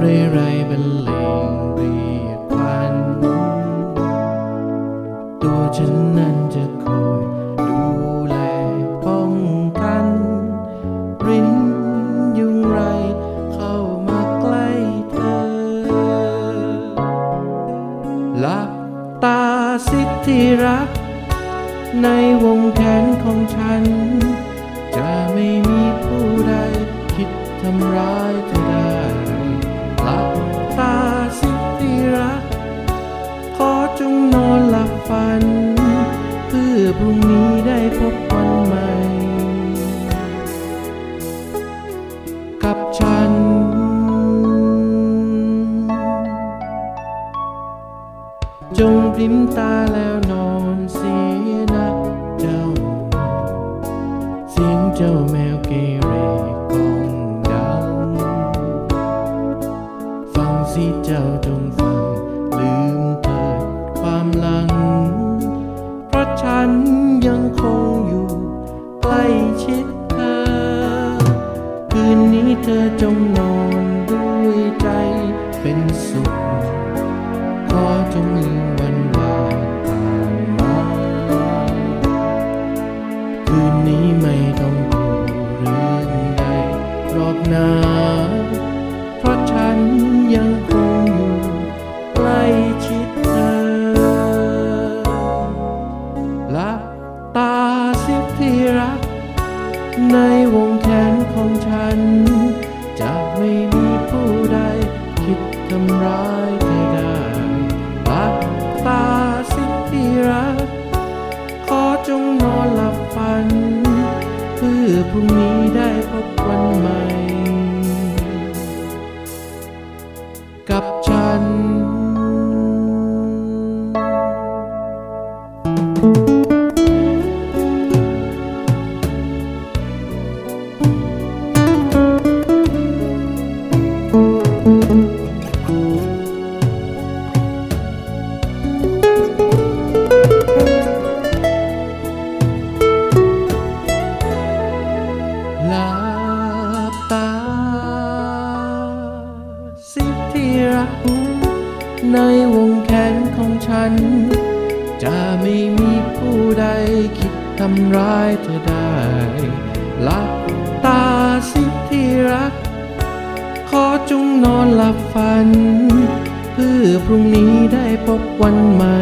เสียงเรไรบรรเลงเรียกควันตัวฉันนั้นจะคอยดูแลป้องกัน รินยุงไรเข้ามาใกล้เธอหลับตาสิที่รัก ในวงแขนของ จงพริมตาแล้วนอนเสียนะเจ้า เสียงเจ้าแมวเกเรกองดัง ฟังสิเจ้าจงฟัง ลืมเถิดความหลัง เพราะฉันยังคงอยู่ใกล้ชิดเธอ คืนนี้เธอจงนอน ขอจ อพรุ่งนี้ได้พบวันใหม่ กับฉันห ในวงแขนของฉัน จะไม่มีผู้ใดคิดทำร้ายเธอได้หลับตาสิที่รัก ขอจงนอนหลับฝัน เพื่อพรุ่งนี้ได้พบวันใหม่